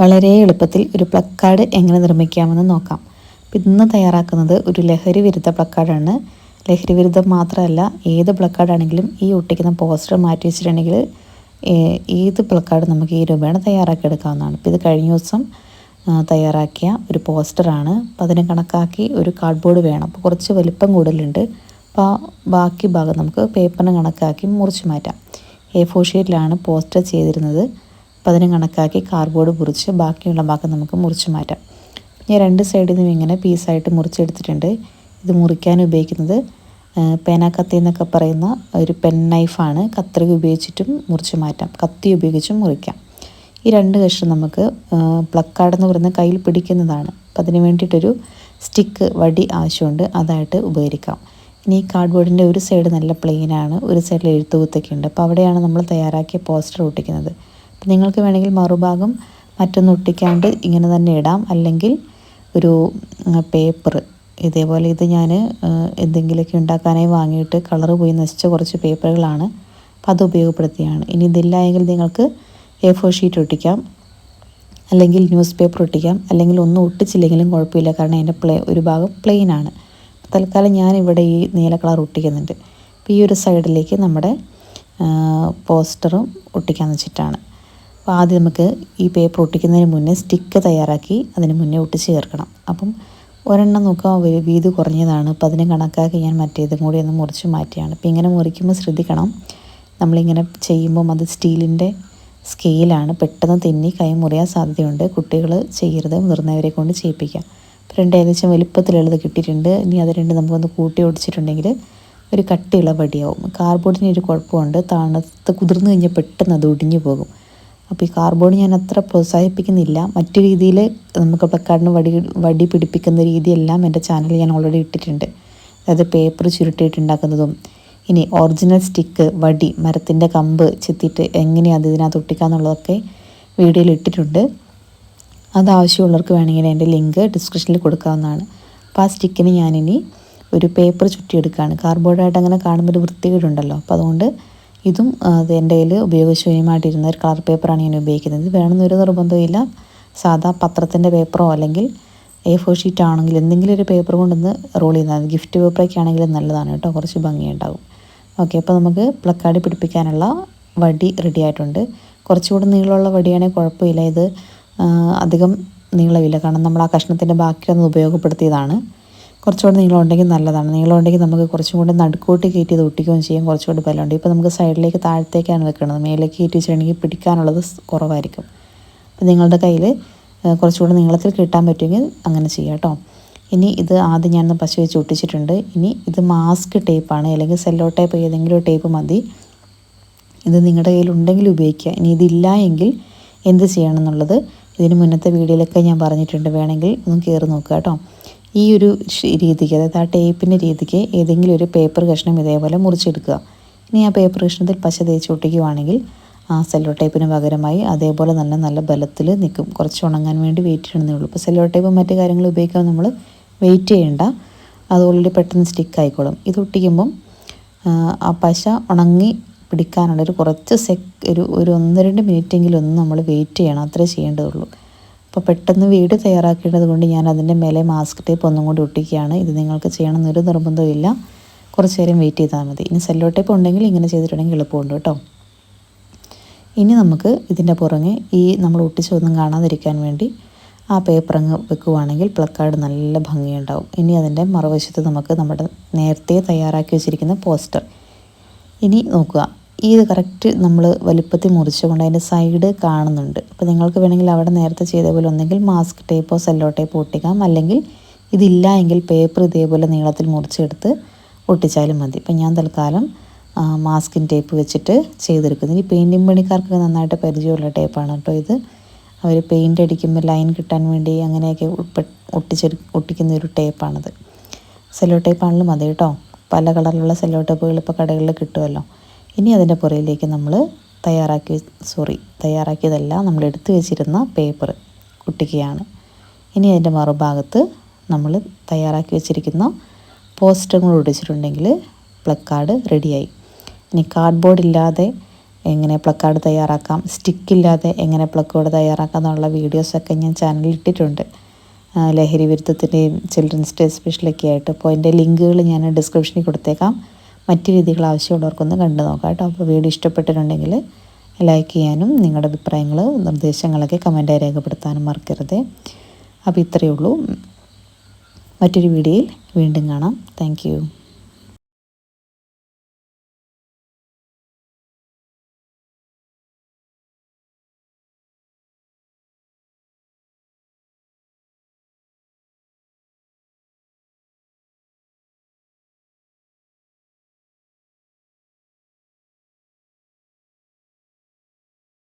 വളരെ എളുപ്പത്തിൽ ഒരു പ്ലക്കാർഡ് എങ്ങനെ നിർമ്മിക്കാമെന്ന് നോക്കാം. ഇന്ന് തയ്യാറാക്കുന്നത് ഒരു ലഹരി വിരുദ്ധ പ്ലക്കാർഡാണ്. ലഹരി വിരുദ്ധം മാത്രമല്ല ഏത് പ്ലക്കാർഡാണെങ്കിലും ഈ ഒട്ടിക്കുന്ന പോസ്റ്റർ മാറ്റി വെച്ചിട്ടുണ്ടെങ്കിൽ ഏത് പ്ലക്കാർഡ് നമുക്ക് ഈ രൂപേണ തയ്യാറാക്കി എടുക്കാവുന്നതാണ് അപ്പോൾ ഇത് കഴിഞ്ഞ ദിവസം തയ്യാറാക്കിയ ഒരു പോസ്റ്ററാണ്. അപ്പോൾ അതിനെ കണക്കാക്കി ഒരു കാർഡ്ബോർഡ് വേണം. അപ്പോൾ കുറച്ച് വലിപ്പം കൂടുതലുണ്ട്. അപ്പോൾ ബാക്കി ഭാഗം നമുക്ക് പേപ്പറിന് കണക്കാക്കി മുറിച്ച് മാറ്റാം. എ ഫോർ ഷീറ്റിലാണ് പോസ്റ്റർ ചെയ്തിരുന്നത്. അതിനെ കണക്കാക്കി കാർഡ്ബോർഡ് മുറിച്ച് ബാക്കിയുള്ള ഭാഗം നമുക്ക് മുറിച്ച് മാറ്റാം. ഞാൻ രണ്ട് സൈഡിൽ നിന്നും ഇങ്ങനെ പീസായിട്ട് മുറിച്ചെടുത്തിട്ടുണ്ട്. ഇത് മുറിക്കാൻ ഉപയോഗിക്കുന്നത് പേന കത്തി എന്നൊക്കെ പറയുന്ന ഒരു പെൻ നൈഫാണ് കത്രിക ഉപയോഗിച്ചിട്ടും മുറിച്ച് മാറ്റാം. കത്തി ഉപയോഗിച്ചും മുറിക്കാം. ഈ രണ്ട് കഷ്ണം നമുക്ക് പ്ലക്കാർഡ് എന്ന് പറയുന്ന കയ്യിൽ പിടിക്കുന്നതാണ്. അപ്പം അതിന് വേണ്ടിയിട്ടൊരു സ്റ്റിക്ക് വടി ആവശ്യമുണ്ട്. അതായിട്ട് ഉപകരിക്കാം. ഇനി ഈ കാർഡ്ബോർഡിന്റെ ഒരു സൈഡ് നല്ല പ്ലെയിനാണ് ഒരു സൈഡിൽ എഴുത്തുകുത്തൊക്കെ ഉണ്ട്. അപ്പോൾ അവിടെയാണ് നമ്മൾ തയ്യാറാക്കിയ പോസ്റ്റർ ഒട്ടിക്കുന്നത്. നിങ്ങൾക്ക് വേണമെങ്കിൽ മറുഭാഗം മറ്റൊന്ന് ഒട്ടിക്കാണ്ട് ഇങ്ങനെ തന്നെ ഇടാം. അല്ലെങ്കിൽ ഒരു പേപ്പർ ഇതേപോലെ ഇത് ഞാൻ എന്തെങ്കിലുമൊക്കെ ഉണ്ടാക്കാനായി വാങ്ങിയിട്ട് കളർ പോയി നശിച്ച കുറച്ച് പേപ്പറുകളാണ് അപ്പോൾ അത് ഉപയോഗപ്പെടുത്തിയാണ്. ഇനി ഇതില്ല എങ്കിൽ നിങ്ങൾക്ക് എ ഫോർ ഷീറ്റ് ഒട്ടിക്കാം. അല്ലെങ്കിൽ ന്യൂസ് പേപ്പർ ഒട്ടിക്കാം. അല്ലെങ്കിൽ ഒന്നും ഒട്ടിച്ചില്ലെങ്കിലും കുഴപ്പമില്ല. കാരണം അതിന്റെ പ്ലേ ഒരു ഭാഗം പ്ലെയിൻ ആണ്. തൽക്കാലം ഞാൻ ഇവിടെ ഈ നീല കളർ ഒട്ടിക്കുന്നുണ്ട്. അപ്പോൾ ഈ ഒരു സൈഡിലേക്ക് നമ്മുടെ പോസ്റ്ററും ഒട്ടിക്കാന്ന് വെച്ചിട്ടാണ്. അപ്പോൾ ആദ്യം നമുക്ക് ഈ പേപ്പർ ഒട്ടിക്കുന്നതിന് മുന്നേ സ്റ്റിക്ക് തയ്യാറാക്കി അതിന് മുന്നേ ഒട്ടിച്ച് ചേർക്കണം. അപ്പം ഒരെണ്ണം നോക്കാം വീതി കുറഞ്ഞതാണ്. അപ്പോൾ അതിനെ കണക്കാക്കി ഞാൻ മറ്റേതും കൂടി ഒന്ന് മുറിച്ച് മാറ്റിയാണ്. അപ്പോൾ ഇങ്ങനെ മുറിക്കുമ്പോൾ ശ്രദ്ധിക്കണം. നമ്മളിങ്ങനെ ചെയ്യുമ്പം അത് സ്റ്റീലിന്റെ സ്കെയിലാണ്. പെട്ടെന്ന് തിന്നി കൈ മുറിയാൻ സാധ്യതയുണ്ട്. കുട്ടികൾ ചെയ്യരുത്. മുതിർന്നവരെ കൊണ്ട് ചെയ്യിപ്പിക്കാം. രണ്ട് ഏകദേശം വലിപ്പത്തിലുള്ളത് കിട്ടിയിട്ടുണ്ട്. ഇനി അത് രണ്ട് നമുക്കൊന്ന് കൂട്ടി ഒടിച്ചിട്ടുണ്ടെങ്കിൽ ഒരു കട്ടിയുള്ള വടിയാവും കാർബോർഡിന് ഒരു കുഴപ്പമുണ്ട്. തണുത്ത് കുതിർന്നു കഴിഞ്ഞാൽ പെട്ടെന്ന് അത് ഒടിഞ്ഞു പോകും. അപ്പോൾ ഈ കാർബോർഡ് ഞാൻ അത്ര പ്രോത്സാഹിപ്പിക്കുന്നില്ല. മറ്റു രീതിയിൽ നമുക്ക് പ്ലക്കാർഡിന് വടി വടി പിടിപ്പിക്കുന്ന രീതിയെല്ലാം എന്റെ ചാനലിൽ ഞാൻ ഓൾറെഡി ഇട്ടിട്ടുണ്ട്. അതായത് പേപ്പർ ചുരുട്ടിയിട്ടുണ്ടാക്കുന്നതും ഇനി ഒറിജിനൽ സ്റ്റിക്ക് വടി മരത്തിന്റെ കമ്പ് ചെത്തിയിട്ട് എങ്ങനെയാണ് അത് ഇതിനകത്ത് ഒട്ടിക്കാന്നുള്ളതൊക്കെ വീഡിയോയിൽ ഇട്ടിട്ടുണ്ട്. അത് ആവശ്യമുള്ളവർക്ക് വേണമെങ്കിൽ എന്റെ ലിങ്ക് ഡിസ്ക്രിപ്ഷനിൽ കൊടുക്കാവുന്നതാണ്. അപ്പോൾ ആ സ്റ്റിക്കിന് ഞാനിനി ഒരു പേപ്പർ ചുറ്റിയെടുക്കുകയാണ്. കാർബോർഡായിട്ട് അങ്ങനെ കാണുമ്പോൾ ഒരു വൃത്തികേടുണ്ടല്ലോ. അപ്പോൾ അതുകൊണ്ട് ഇതും എന്റെ കയ്യിൽ ഉപയോഗശൂന്യമായിട്ടിരുന്ന ഒരു കളർ പേപ്പറാണ് ഞാൻ ഉപയോഗിക്കുന്നത്. വേണമെന്നൊരു നിർബന്ധമില്ല സാധാ പത്രത്തിന്റെ പേപ്പറോ അല്ലെങ്കിൽ എ ഫോർ ഷീറ്റ് ആണെങ്കിൽ എന്തെങ്കിലും ഒരു പേപ്പർ കൊണ്ടൊന്ന് റോൾ ചെയ്യുന്നത് ഗിഫ്റ്റ് പേപ്പറൊക്കെ ആണെങ്കിലും നല്ലതാണ് കേട്ടോ. കുറച്ച് ഭംഗിയുണ്ടാവും. ഓക്കെ അപ്പോൾ നമുക്ക് പ്ലക്കാടി പിടിപ്പിക്കാനുള്ള വടി റെഡി ആയിട്ടുണ്ട്. കുറച്ചുകൂടി നീളമുള്ള വടിയാണെങ്കിൽ കുഴപ്പമില്ല. ഇത് അധികം നീളമില്ല. കാരണം നമ്മൾ ആ കഷ്ണത്തിന്റെ ബാക്കി ഒന്ന് ഉപയോഗപ്പെടുത്തിയതാണ്. കുറച്ചുകൂടി നീളം ഉണ്ടെങ്കിൽ നല്ലതാണ്. നീളം ഉണ്ടെങ്കിൽ നമുക്ക് കുറച്ചും കൂടെ നടുക്കോട്ട് കയറ്റി ഇത് ഒട്ടിക്കുകയും ചെയ്യും. കുറച്ചുകൂടി ബലമുണ്ട്. ഇപ്പോൾ നമുക്ക് സൈഡിലേക്ക് താഴത്തേക്കാണ് വെക്കുന്നത് മേലേക്ക് കയറ്റി വെച്ചിട്ടുണ്ടെങ്കിൽ പിടിക്കാനുള്ളത് കുറവായിരിക്കും. അപ്പോൾ നിങ്ങളുടെ കയ്യിൽ കുറച്ചുകൂടെ നീളത്തിൽ കിട്ടാൻ പറ്റുമെങ്കിൽ അങ്ങനെ ചെയ്യാം കേട്ടോ. ഇനി ഇത് ആദ്യം ഞാനൊന്ന് പശു വെച്ച് ഒട്ടിച്ചിട്ടുണ്ട്. ഇനി ഇത് മാസ്ക് ടേപ്പാണ്. അല്ലെങ്കിൽ സെല്ലോ ടേപ്പ് ഏതെങ്കിലും ടേപ്പ് മതി. ഇത് നിങ്ങളുടെ കയ്യിൽ ഉണ്ടെങ്കിൽ ഉപയോഗിക്കുക. ഇനി ഇതില്ല എങ്കിൽ എന്ത് ചെയ്യണം എന്നുള്ളത് ഇതിന് മുന്നത്തെ വീഡിയോയിലൊക്കെ ഞാൻ പറഞ്ഞിട്ടുണ്ട്. വേണമെങ്കിൽ ഒന്ന് കയറി നോക്കുക കേട്ടോ. ഈ ഒരു രീതിക്ക് അതായത് ആ ടേപ്പിന്റെ രീതിക്ക് ഏതെങ്കിലും ഒരു പേപ്പർ കഷ്ണം ഇതേപോലെ മുറിച്ചെടുക്കുക. ഇനി ആ പേപ്പർ കഷ്ണത്തിൽ പശ തേച്ച് ഒട്ടിക്കുവാണെങ്കിൽ ആ സെല്ലോ ടേപ്പിന് പകരമായി അതേപോലെ തന്നെ നല്ല ബലത്തിൽ നിൽക്കും. കുറച്ച് ഉണങ്ങാൻ വേണ്ടി വെയിറ്റ് ചെയ്യണമെന്നേ ഉള്ളൂ. ഇപ്പോൾ സെല്ലോ ടേപ്പ് മറ്റു കാര്യങ്ങൾ ഉപയോഗിക്കാൻ നമ്മൾ വെയിറ്റ് ചെയ്യേണ്ട. അത് ഓൾറെഡി പെട്ടെന്ന് സ്റ്റിക്ക് ആയിക്കോളും. ഇത് ഒട്ടിക്കുമ്പം ആ പശ ഉണങ്ങി പിടിക്കാനുള്ള ഒരു കുറച്ച് സെക് ഒരു ഒരു ഒന്ന് രണ്ട് മിനിറ്റെങ്കിലും ഒന്ന് നമ്മൾ വെയിറ്റ് ചെയ്യണം. അത്രേ ചെയ്യേണ്ടതുള്ളൂ. അപ്പോൾ പെട്ടെന്ന് വീട് തയ്യാറാക്കേണ്ടത് കൊണ്ട് ഞാൻ അതിന്റെ മേലെ മാസ്ക് ടേപ്പ് ഒന്നും കൂടി ഒട്ടിക്കുകയാണ്. ഇത് നിങ്ങൾക്ക് ചെയ്യണമെന്നൊരു നിർബന്ധമില്ല കുറച്ച് നേരം വെയിറ്റ് ചെയ്താൽ മതി. ഇനി സെല്ലോ ടേപ്പ് ഉണ്ടെങ്കിൽ ഇങ്ങനെ ചെയ്തിട്ടുണ്ടെങ്കിൽ എളുപ്പമുണ്ട് കേട്ടോ. ഇനി നമുക്ക് ഇതിന്റെ പുറമെ ഈ നമ്മൾ ഒട്ടിച്ചൊന്നും കാണാതിരിക്കാൻ വേണ്ടി ആ പേപ്പർ അങ്ങ് വെക്കുവാണെങ്കിൽ പ്ലക്കാർഡ് നല്ല ഭംഗിയുണ്ടാവും. ഇനി അതിന്റെ മറുവശത്ത് നമുക്ക് നമ്മുടെ നേരത്തെ തയ്യാറാക്കി വെച്ചിരിക്കുന്ന പോസ്റ്റർ ഇനി നോക്കുക. ഇത് കറക്റ്റ് നമ്മൾ വലിപ്പത്തിൽ മുറിച്ചുകൊണ്ട് അതിന്റെ സൈഡ് കാണുന്നുണ്ട്. അപ്പോൾ നിങ്ങൾക്ക് വേണമെങ്കിൽ അവിടെ നേരത്തെ ചെയ്ത പോലെ ഒന്നെങ്കിൽ മാസ്ക് ടേപ്പോ സെല്ലോ ടേപ്പോ ഒട്ടിക്കാം. അല്ലെങ്കിൽ ഇതില്ല എങ്കിൽ പേപ്പർ ഇതേപോലെ നീളത്തിൽ മുറിച്ചെടുത്ത് ഒട്ടിച്ചാലും മതി. ഇപ്പം ഞാൻ തൽക്കാലം മാസ്കിൻ ടേപ്പ് വെച്ചിട്ട് ചെയ്തെടുക്കുന്നത് ഈ പെയിന്റിങ് പണിക്കാർക്ക് നന്നായിട്ട് പരിചയമുള്ള ടേപ്പാണ് കേട്ടോ ഇത്. അവർ പെയിന്റ് അടിക്കുമ്പോൾ ലൈൻ കിട്ടാൻ വേണ്ടി അങ്ങനെയൊക്കെ ഒട്ടിച്ചെടു ഒട്ടിക്കുന്ന ഒരു ടേപ്പാണത് സെല്ലോ ടേപ്പാണെങ്കിലും മതി കേട്ടോ. പല കളറിലുള്ള സെല്ലോ ടേപ്പുകൾ ഇപ്പോൾ കടകളിൽ കിട്ടുമല്ലോ ഇനി അതിന്റെ പുറയിലേക്ക് നമ്മൾ തയ്യാറാക്കി സോറി തയ്യാറാക്കിയതല്ല നമ്മൾ എടുത്തു വെച്ചിരുന്ന പേപ്പർ കുട്ടിക്കുകയാണ്. ഇനി അതിന്റെ മറുഭാഗത്ത് നമ്മൾ തയ്യാറാക്കി വെച്ചിരിക്കുന്ന പോസ്റ്ററുകൾ ഒടിച്ചിട്ടുണ്ടെങ്കിൽ പ്ലക്കാർഡ് റെഡിയായി. ഇനി കാർഡ്ബോർഡ് ഇല്ലാതെ എങ്ങനെ പ്ലക്കാർഡ് തയ്യാറാക്കാം സ്റ്റിക്കില്ലാതെ എങ്ങനെ പ്ലക്കാർഡ് തയ്യാറാക്കാം എന്നുള്ള വീഡിയോസൊക്കെ ഞാൻ ചാനലിൽ ഇട്ടിട്ടുണ്ട്. ലഹരി വിരുദ്ധത്തിന്റെയും ചിൽഡ്രൻസ് ഡേ സ്പെഷ്യലൊക്കെ ആയിട്ട്. അപ്പോൾ അതിന്റെ ലിങ്കുകൾ ഞാൻ ഡിസ്ക്രിപ്ഷനിൽ കൊടുത്തേക്കാം. മറ്റ് രീതികൾ ആവശ്യമുള്ളവർക്കൊന്ന് കണ്ടു നോക്കാം കേട്ടോ. അപ്പോൾ വീഡിയോ ഇഷ്ടപ്പെട്ടിട്ടുണ്ടെങ്കിൽ ലൈക്ക് ചെയ്യാനും നിങ്ങളുടെ അഭിപ്രായങ്ങൾ നിർദ്ദേശങ്ങളൊക്കെ കമന്റായി രേഖപ്പെടുത്താനും മറക്കരുത്. അപ്പോൾ ഇത്രയേ ഉള്ളൂ. മറ്റൊരു വീഡിയോയിൽ വീണ്ടും കാണാം. താങ്ക്